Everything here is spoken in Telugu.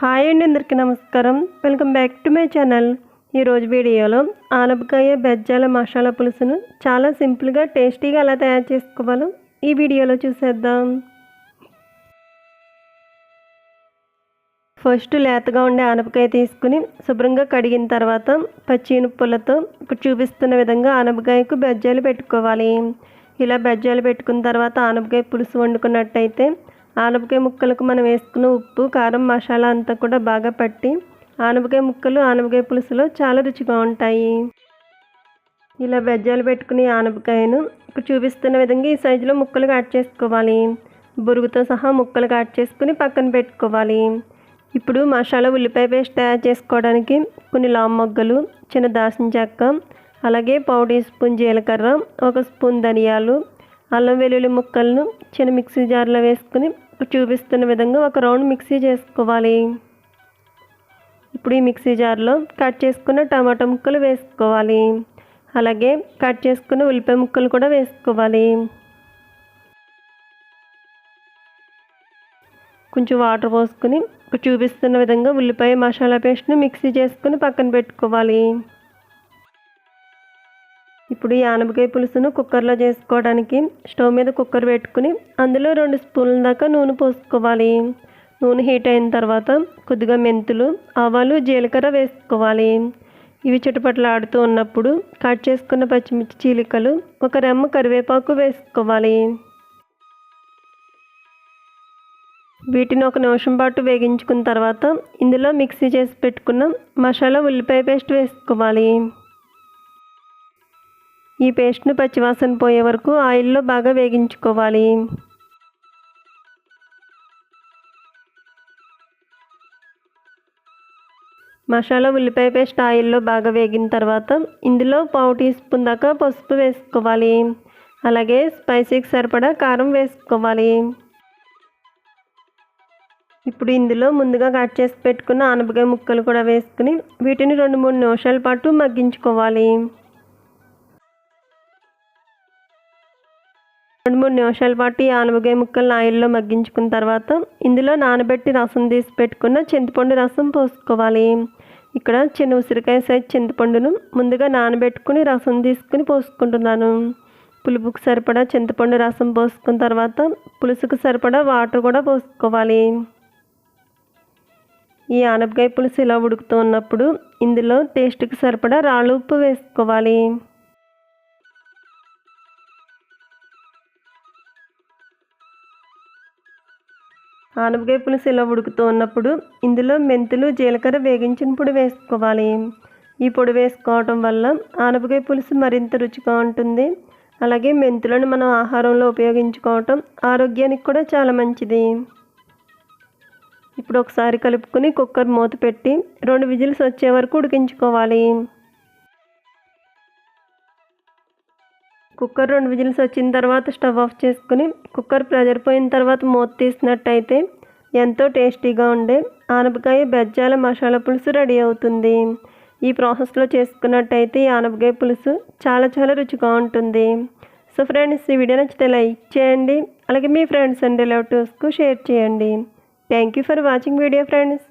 హాయ్ అండి అందరికీ నమస్కారం. Welcome back to my channel. ఈరోజు వీడియోలో ఆనపకాయ బెజ్జాల మసాలా పులుసును చాలా సింపుల్గా టేస్టీగా ఎలా తయారు చేసుకోవాలో ఈ వీడియోలో చూసేద్దాం. ఫస్ట్ లేతగా ఉండే ఆనపకాయ తీసుకుని శుభ్రంగా కడిగిన తర్వాత పచ్చి ఇప్పుడు చూపిస్తున్న విధంగా ఆనపకాయకు బెజ్జాలు పెట్టుకోవాలి. ఇలా బెజ్జాలు పెట్టుకున్న తర్వాత ఆనపకాయ పులుసు వండుకున్నట్టయితే ఆనపకాయ ముక్కలకు మనం వేసుకున్న ఉప్పు కారం మసాలా అంతా కూడా బాగా పట్టి ఆనపకాయ ముక్కలు ఆనపకాయ పులుసులో చాలా రుచిగా ఉంటాయి. ఇలా బెజ్జాలు పెట్టుకుని ఆనపకాయను ఇక్కడ చూపిస్తున్న విధంగా ఈ సైజులో ముక్కలు కట్ చేసుకోవాలి. బురుగుతో సహా ముక్కలు కట్ చేసుకుని పక్కన పెట్టుకోవాలి. ఇప్పుడు మసాలా ఉల్లిపాయ పేస్ట్ తయారు చేసుకోవడానికి కొన్ని లామ్ మొగ్గలు చిన్న దాసిన చెక్క అలాగే పావు టీ స్పూన్ జీలకర్ర ఒక స్పూన్ ధనియాలు అల్లం వెల్లుల్లి ముక్కలను చిన్న మిక్సీ జార్లో వేసుకుని చూపిస్తున్న విధంగా ఒక రౌండ్ మిక్సీ చేసుకోవాలి. ఇప్పుడు ఈ మిక్సీ జార్లో కట్ చేసుకున్న టమాటా ముక్కలు వేసుకోవాలి. అలాగే కట్ చేసుకున్న ఉల్లిపాయ ముక్కలు కూడా వేసుకోవాలి. కొంచెం వాటర్ పోసుకొని చూపిస్తున్న విధంగా ఉల్లిపాయ మసాలా పేస్ట్ని మిక్సీ చేసుకుని పక్కన పెట్టుకోవాలి. ఇప్పుడు ఈ ఆనపకాయ పులుసును కుక్కర్లో చేసుకోవడానికి స్టవ్ మీద కుక్కర్ పెట్టుకుని అందులో రెండు స్పూన్ల దాకా నూనె పోసుకోవాలి. నూనె హీట్ అయిన తర్వాత కొద్దిగా మెంతులు ఆవాలు జీలకర్ర వేసుకోవాలి. ఇవి చుట్టుపట్లాడుతూ ఉన్నప్పుడు కట్ చేసుకున్న పచ్చిమిర్చి చీలికలు ఒక రెమ్మ కరివేపాకు వేసుకోవాలి. వీటిని ఒక నిమిషం పాటు వేగించుకున్న తర్వాత ఇందులో మిక్సీ చేసి పెట్టుకున్న మసాలా ఉల్లిపాయ పేస్ట్ వేసుకోవాలి. ఈ పేస్ట్ను పచ్చివాసన పోయే వరకు ఆయిల్లో బాగా వేగించుకోవాలి. మసాలా ఉల్లిపాయ పేస్ట్ ఆయిల్లో బాగా వేగిన తర్వాత ఇందులో పావు టీ స్పూన్ దాకా పసుపు వేసుకోవాలి. అలాగే స్పైసీకి సరిపడా కారం వేసుకోవాలి. ఇప్పుడు ఇందులో ముందుగా కట్ చేసి పెట్టుకున్న ఆనపకాయ ముక్కలు కూడా వేసుకుని వీటిని రెండు మూడు నిమిషాల పాటు మగ్గించుకోవాలి. రెండు మూడు నిమిషాల పాటు ఈ ఆనపకాయ ముక్కలను ఆయిల్లో మగ్గించుకున్న తర్వాత ఇందులో నానబెట్టి రసం తీసి పెట్టుకున్న చింతపండు రసం పోసుకోవాలి. ఇక్కడ చిన్న ఉసిరికాయ సైజ్ చింతపండును ముందుగా నానబెట్టుకుని రసం తీసుకుని పోసుకుంటున్నాను. పులుపుకు సరిపడా చింతపండు రసం పోసుకున్న తర్వాత పులుసుకు సరిపడా వాటర్ కూడా పోసుకోవాలి. ఈ ఆనపకాయ పులుసు ఇలా ఉడుకుతూ ఉన్నప్పుడు ఇందులో టేస్ట్కి సరిపడా రాళ్ళు ఉప్పు వేసుకోవాలి. ఆనపకాయ పులుసు ఇలా ఉడుకుతూ ఉన్నప్పుడు ఇందులో మెంతులు జీలకర్ర వేగించిన పొడి వేసుకోవాలి. ఈ పొడి వేసుకోవటం వల్ల ఆనపకాయ పులుసు మరింత రుచిగా ఉంటుంది. అలాగే మెంతులను మనం ఆహారంలో ఉపయోగించుకోవటం ఆరోగ్యానికి కూడా చాలా మంచిది. ఇప్పుడు ఒకసారి కలుపుకొని కుక్కర్ మూత పెట్టి రెండు విజిల్స్ వచ్చే వరకు ఉడికించుకోవాలి. కుక్కర్ రెండు విజిల్స్ వచ్చిన తర్వాత స్టవ్ ఆఫ్ చేసుకుని కుక్కర్ ప్రెజర్ పోయిన తర్వాత మూత తీసినట్టయితే ఎంతో టేస్టీగా ఉండే ఆనపకాయ బెజ్జాల మసాలా పులుసు రెడీ అవుతుంది. ఈ ప్రాసెస్లో చేసుకున్నట్టయితే ఈ ఆనపకాయ పులుసు చాలా చాలా రుచిగా ఉంటుంది. సో ఫ్రెండ్స్ ఈ వీడియో నచ్చితే లైక్ చేయండి. అలాగే మీ ఫ్రెండ్స్ అండ్ రిలేటివ్స్కు షేర్ చేయండి. Thank you for watching video friends.